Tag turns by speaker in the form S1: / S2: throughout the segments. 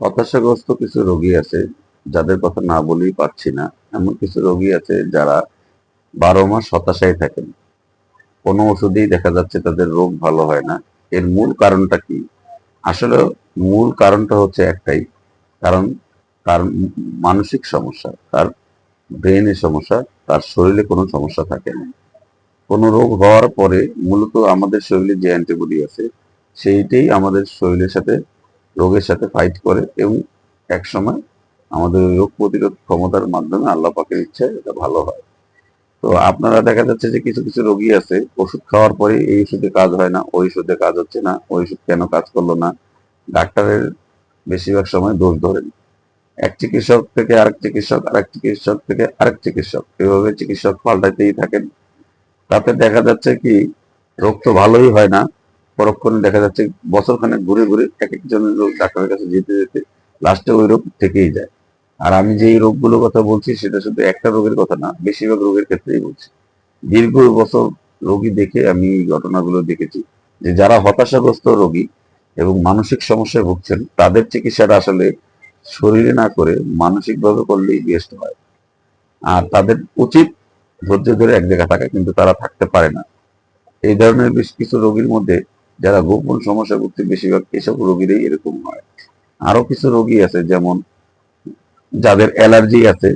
S1: হতাশাগ্রস্ত কিছু রোগী আছে, যাদের কথা না বলেই পারছি না। এমন কিছু রোগী আছে যারা বারো মাস হতাশায় থাকেন। কোনো ওষুধেই দেখা যাচ্ছে তাদের রোগ ভালো হয় না। এর মূল কারণটা কি? আসলে মূল কারণটা হচ্ছে একটাই, কারণ তার মানসিক সমস্যা, তার ব্রেনের সমস্যা, তার শরীরে কোনো সমস্যা থাকে না। কোনো রোগ হওয়ার পরে মূলত আমাদের শরীরে যে অ্যান্টিবডি আছে, সেইটাই আমাদের শরীরের সাথে রোগের সাথে ফাইট করে এবং এক সময় আমাদের রোগ প্রতিরোধ ক্ষমতার মাধ্যমে আল্লাহ পাকের ইচ্ছায় এটা ভালো হয়। তো আপনারা দেখা যাচ্ছে যে কিছু কিছু রোগী আছে, ওষুধ খাওয়ার পরে এই ওষুধে কাজ হয় না, ওই ওষুধে কাজ হচ্ছে না, ওই ওষুধ কেন কাজ করল না? ডাক্তারের বেশিরভাগ সময় দোষ ধরেন এক চিকিৎসক থেকে আরেক চিকিৎসক আরেক চিকিৎসক থেকে আরেক চিকিৎসক, এভাবে চিকিৎসক পাল্টাতেই থাকেন। তাতে দেখা যাচ্ছে কি, রোগ তো ভালোই হয় না পরক্ষণে দেখা যাচ্ছে বছরখানেক ঘুরে ঘুরে এক একজনের রোগ ডাক্তারের কাছে যেতে যেতে লাস্টে ওই রোগ থেকেই যায়। আর আমি যে রোগগুলোর কথা বলছি, সেটা শুধু একটা রোগের কথা না, বেশিরভাগ রোগের ক্ষেত্রেই বলছি। দীর্ঘ বছর রোগী দেখে আমি এই ঘটনাগুলো দেখেছি যে যারা হতাশাগ্রস্ত রোগী এবং মানসিক সমস্যায় ভুগছেন, তাদের চিকিৎসাটা আসলে শরীরে না করে মানসিকভাবে করলেই বেস্ট হয়। আর তাদের উচিত ধৈর্য ধরে এক জায়গায় থাকা, কিন্তু তারা থাকতে পারে না। এই ধরনের বেশ কিছু রোগীর মধ্যে যারা গোপন সমস্যা ভুগছে বেশিরভাগ এসব রোগীরই এরকম হয়। আরও কিছু রোগী আছে, যেমন যাদের অ্যালার্জি আছে,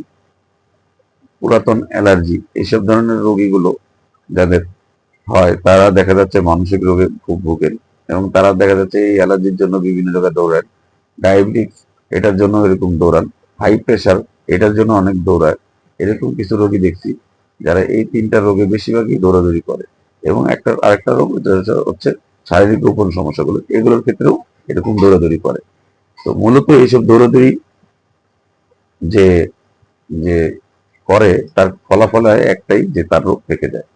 S1: পুরাতন অ্যালার্জি এইসব ধরনের রোগীগুলো যাদের হয়, তারা দেখা যাচ্ছে মানসিক রোগে খুব ভোগেন এবং তারা দেখা যাচ্ছে এই অ্যালার্জির জন্য বিভিন্ন জায়গায় দৌড়ায়। ডায়াবেটিক্স এটার জন্য এরকম দৌড়ান। হাই প্রেশার এটার জন্য অনেক দৌড়ায়। এরকম কিছু রোগী দেখছি যারা এই তিনটা রোগে বেশিরভাগই দৌড়াদৌড়ি করে। এবং একটা, আরেকটা রোগ হচ্ছে শারীরিক গোপন সমস্যাগুলো, এগুলোর ক্ষেত্রেও এরকম দৌড়াদৌড়ি করে। তো মূলত এইসব দৌড়াদৌড়ি যে যে করে, তার ফলাফল হয় একটাই যে তার রোগ থেকে যায়।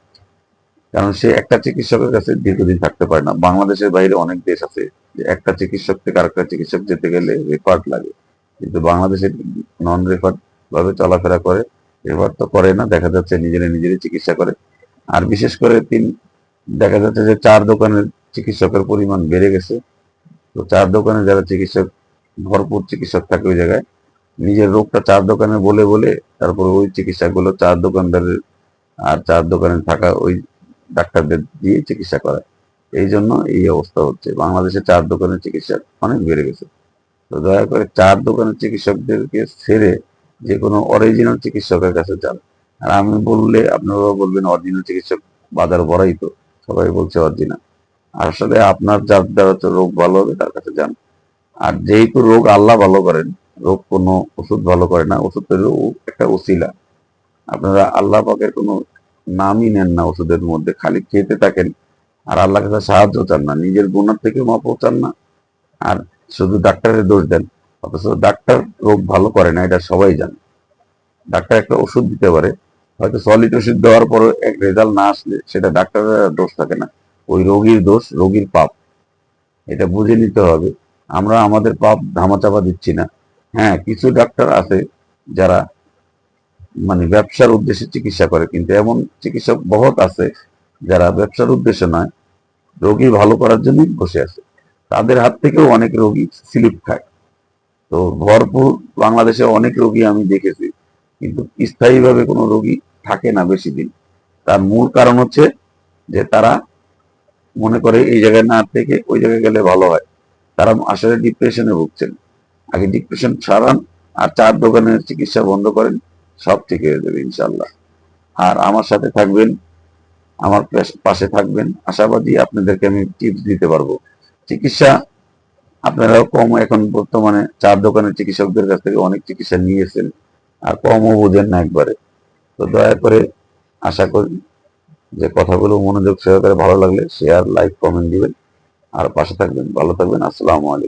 S1: কারণ সে একটা চিকিৎসকের কাছে দীর্ঘদিন থাকতে পারে না। বাংলাদেশের বাইরে অনেক দেশ আছে যে একটা চিকিৎসক থেকে আরেকটা চিকিৎসক যেতে গেলে রেফার্ড লাগে। কিন্তু বাংলাদেশে নন রেফার্ড ভাবে চলাফেরা করে রেফার তো করে না, দেখা যাচ্ছে নিজেরা নিজেরই চিকিৎসা করে। আর বিশেষ করে তিন, দেখা যাচ্ছে যে চার দোকানের চিকিৎসকের পরিমাণ বেড়ে গেছে। তো চার দোকানে যারা চিকিৎসক, ভরপুর চিকিৎসক থাকে ওই জায়গায়, নিজের রোগটা চার দোকানে বলে বলে তারপর ওই চিকিৎসাগুলো চার দোকানদারের আর চার দোকানে থাকা ওই ডাক্তারদের দিয়ে চিকিৎসা করায় এই জন্য এই অবস্থা হচ্ছে। বাংলাদেশে চার দোকানের চিকিৎসা অনেক বেড়ে গেছে। তো দয়া করে চার দোকানের চিকিৎসকদেরকে ছেড়ে যে কোনো অরিজিনাল চিকিৎসকের কাছে যান। আর আমি বললে আপনারাও বলবেন অরিজিনাল চিকিৎসক বাজার বড়াই তো, সবাই বলছে অরিজিনাল আসলে আপনার যার দ্বারা তো রোগ ভালো হবে, তার কাছে যান। আর যেহেতু রোগ আল্লাহ ভালো করেন, রোগ কোনো ওষুধ ভালো করে না ওষুধ তৈরি একটা ওসিলা। আপনারা আল্লাহ পাকের কোনো নামই নেন না ওষুধের মধ্যে, খালি খেতে থাকেন। আর আল্লাহ কাছে সাহায্য চান না, নিজের গুণার থেকে মাপও চান না। আর শুধু ডাক্তারের দোষ দেন, অথচ ডাক্তার রোগ ভালো করে না, এটা সবাই জানে। ডাক্তার একটা ওষুধ দিতে পারে, হয়তো সলিড ওষুধ দেওয়ার পর এক রেজাল্ট না আসলে, সেটা ডাক্তারের দোষ থাকে না। ওই রোগীর দোষ, রোগীর পাপ। এটা বুঝে নিতে হবে। আমরা আমাদের পাপ ধামাচাপা দিচ্ছি না। হ্যাঁ কিছু ডাক্তার আছে যারা মানে ব্যবসার উদ্দেশ্যে চিকিৎসা করে, কিন্তু এমন চিকিৎসক বহুত আছে যারা ব্যবসার উদ্দেশ্যে নয়, রোগী ভালো করার জন্যই বসে আছে। তাদের হাত থেকেও অনেক রোগী স্লিপ খায়। তো ভরপুর বাংলাদেশে অনেক রোগী আমি দেখেছি, কিন্তু স্থায়ীভাবে কোনো রোগী থাকে না বেশি দিন। তার মূল কারণ হচ্ছে যে তারা মনে করে এই জায়গায় না থেকে ওই জায়গায় গেলে ভালো হয়। তারা আসলে ডিপ্রেশনে ভুগছেন। আগে ডিপ্রেশন ছাড়ান, আর চার দোকানের চিকিৎসা বন্ধ করেন, সব ঠিক হয়ে যাবে ইনশাল্লাহ আর আমার সাথে থাকবেন, আমার পাশে থাকবেন, আশাবাদী আপনাদেরকে আমি টিপস দিতে পারব। চিকিৎসা, আপনারাও কম এখন বর্তমানে চার দোকানের চিকিৎসকদের কাছ থেকে অনেক চিকিৎসা নিয়েছেন, আর কমও বোঝেন না একবারে। তো দয়া করে আশা করি যে কথাগুলো মনোযোগ সহকারে ভালো লাগলে শেয়ার লাইক কমেন্ট দিবেন। আর পাশে থাকবেন, ভালো থাকবেন। আসসালামু আলাইকুম।